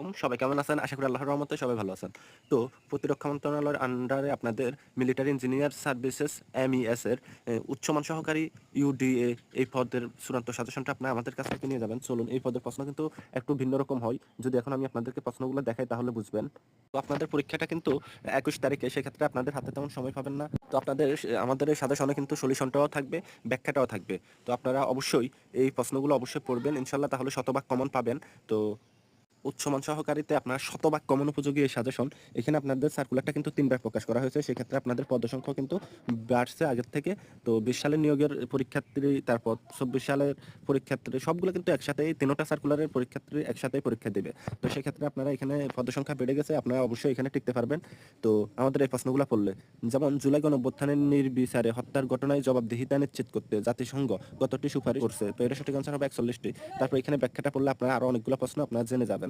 আলাইকুম। সবাই কেমন আছেন? আশা করি আল্লাহর রহমতে সবাই ভালো আছেন। তো প্রতিরক্ষা মন্ত্রণালয়ের আন্ডারে আপনাদের মিলিটারি ইঞ্জিনিয়ার সার্ভিসেস এমইএস এর উচ্চমান সহকারী ইউডিএ এই পদের চূড়ান্ত সাজেশনটা আপনারা আমাদের কাছ থেকে নিয়ে যাবেন। চলুন এই পদের প্রশ্ন কিন্তু একটু ভিন্ন রকম হয়। যদি এখন আমি আপনাদেরকে প্রশ্নগুলো দেখাই তাহলে বুঝবেন। তো আপনাদের পরীক্ষাটা কিন্তু ২১ তারিখে সেক্ষেত্রে আপনাদের হাতে তেমন সময় পাবেন না। তো আপনাদের আমাদের সাজেশনে কিন্তু সলিউশনটাও থাকবে, ব্যাখ্যাটাও থাকবে। তো আপনারা অবশ্যই এই প্রশ্নগুলো অবশ্যই পড়বেন। ইনশাআল্লাহ তাহলে শতভাগ কমন পাবেন। তো উচ্চমান সহকারীতে আপনার শতভাগ কমন উপযোগী এই সাজেশন এখানে আপনাদের সার্কুলারটা কিন্তু তিনবার প্রকাশ করা হয়েছে। সেক্ষেত্রে আপনাদের পদসংখ্যা কিন্তু বাড়ছে আগের থেকে। তো বিশ সালের নিয়োগের পরীক্ষার্থী, তারপর চব্বিশ সালের পরীক্ষার্থী, সবগুলো কিন্তু একসাথেই, তিনোটা সার্কুলারের পরীক্ষার্থী একসাথেই পরীক্ষা দেবে। তো সেক্ষেত্রে আপনারা এখানে পদসংখ্যা বেড়ে গেছে, আপনারা অবশ্যই এখানে টিকতে পারবেন। তো আমাদের এই প্রশ্নগুলো পড়লে, যেমন, জুলাই গণঅভ্যুত্থানের নির্বিচারে হত্যার ঘটনায় জবাবদিহিতা নিশ্চিত করতে জাতিসংঘ কতটি সুপারিশ করছে? তো এটা সঠিক আনসার হবে একচল্লিশটি। তারপর এখানে ব্যাখ্যাটা পড়লে আপনারা আরও অনেকগুলো প্রশ্ন আপনারা জেনে যাবেন।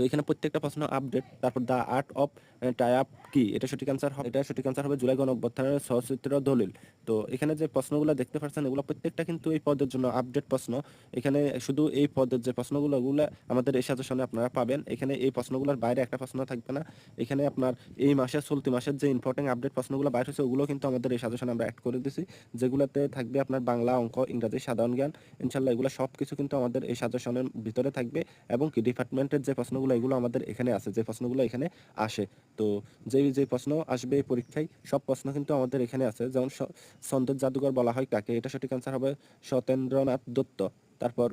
তো এখানে প্রত্যেকটা প্রশ্ন আপডেট তারপর the art of tie up কি? এটা সঠিক আনসার হবে, এটা সঠিক আনসার হবে জুলাই গণঅভ্যুত্থানের সচিত্র দলিল। তো এখানে যে প্রশ্নগুলো দেখতে পাচ্ছেন এগুলো প্রত্যেকটা কিন্তু এই পদের জন্য আপডেট প্রশ্ন। এখানে শুধু এই পদের যে প্রশ্নগুলো, ওগুলো আমাদের এই সাজেশনে আপনারা পাবেন। এখানে এই প্রশ্নগুলোর বাইরে একটা প্রশ্ন থাকবে না। এখানে আপনার এই মাসের, চলতি মাসের যে ইম্পর্টেন্ট আপডেট প্রশ্নগুলো বাইর হয়েছে, ওগুলো কিন্তু আমাদের এই সাজেশনে আমরা অ্যাড করে দিছি। যেগুলোতে থাকবে আপনার বাংলা অঙ্ক, ইংরাজি, সাধারণ জ্ঞান। ইনশাল্লাহ এগুলো সব কিছু কিন্তু আমাদের এই সাজেশনের ভিতরে থাকবে এবং কি ডিপার্টমেন্টের যে প্রশ্নগুলো এগুলো আমাদের এখানে আছে, যে প্রশ্নগুলো এখানে আসে। তো যেই যে প্রশ্ন আসবে পরীক্ষায়, সব প্রশ্ন কিন্তু আমাদের এখানে আছে। যেমন স- জাদুঘর বলা হয় কাকে? এটা সঠিক অ্যান্সার হবে সতেন্দ্রনাথ দত্ত। তারপর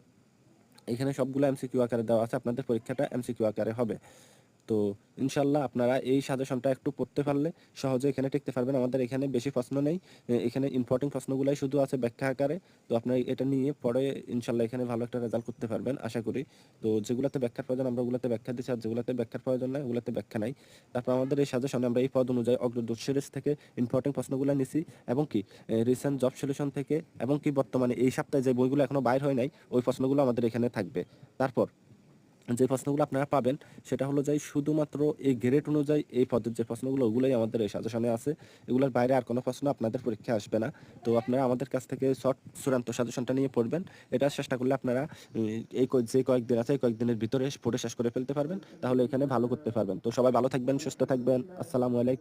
এখানে সবগুলো এমসিকিউ আকারে দেওয়া আছে, আপনাদের পরীক্ষাটা এমসিকিউ আকারে হবে। তো ইনশাল্লাহ আপনারা এই সাজেশনটা একটু পড়তে পারলে সহজে এখানে টিকতে পারবেন। আমাদের এখানে বেশি প্রশ্ন নেই। এখানে ইম্পর্টেন্ট প্রশ্নগুলাই শুধু আছে ব্যাখ্যা আকারে। তো আপনারা এটা নিয়ে পরে ইনশাল্লাহ এখানে ভালো একটা রেজাল্ট করতে পারবেন, আশা করি। তো যেগুলোতে ব্যাখ্যার প্রয়োজন, আমরা ওগুলোতে ব্যাখ্যা দিচ্ছি আর যেগুলোতে ব্যাখ্যার প্রয়োজন নাই, ওগুলোতে ব্যাখ্যা নাই। তারপর আমাদের এই সাজেশনে আমরা এই পদ অনুযায়ী অগ্রদূত সিরিজ থেকে ইম্পর্টেন্ট প্রশ্নগুলো নিছি, এবং কি রিসেন্ট জব সলিউশন থেকে, এবং কি বর্তমানে এই সপ্তাহে যে বইগুলো এখনও বাইর হয় নাই, ওই প্রশ্নগুলো আমাদের এখানে থাকবে। তারপর যে প্রশ্নগুলো আপনারা পাবেন, সেটা হলো যাই শুধুমাত্র এই গ্রেড অনুযায়ী এই পদের যে প্রশ্নগুলো, ওগুলোই আমাদের এই সাজেশনে আছে। এগুলোর বাইরে আর কোনো প্রশ্ন আপনাদের পরীক্ষা আসবে না। তো আপনারা আমাদের কাছ থেকে শর্ট চূড়ান্ত সাজেশনটা নিয়ে পড়বেন। এটা চেষ্টা করলে আপনারা এই যে কয়েকদিন আছে, এই কয়েকদিনের ভিতরে পড়ে শেষ করে ফেলতে পারবেন। তাহলে এখানে ভালো করতে পারবেন। তো সবাই ভালো থাকবেন, সুস্থ থাকবেন। আসসালামু আলাইকুম।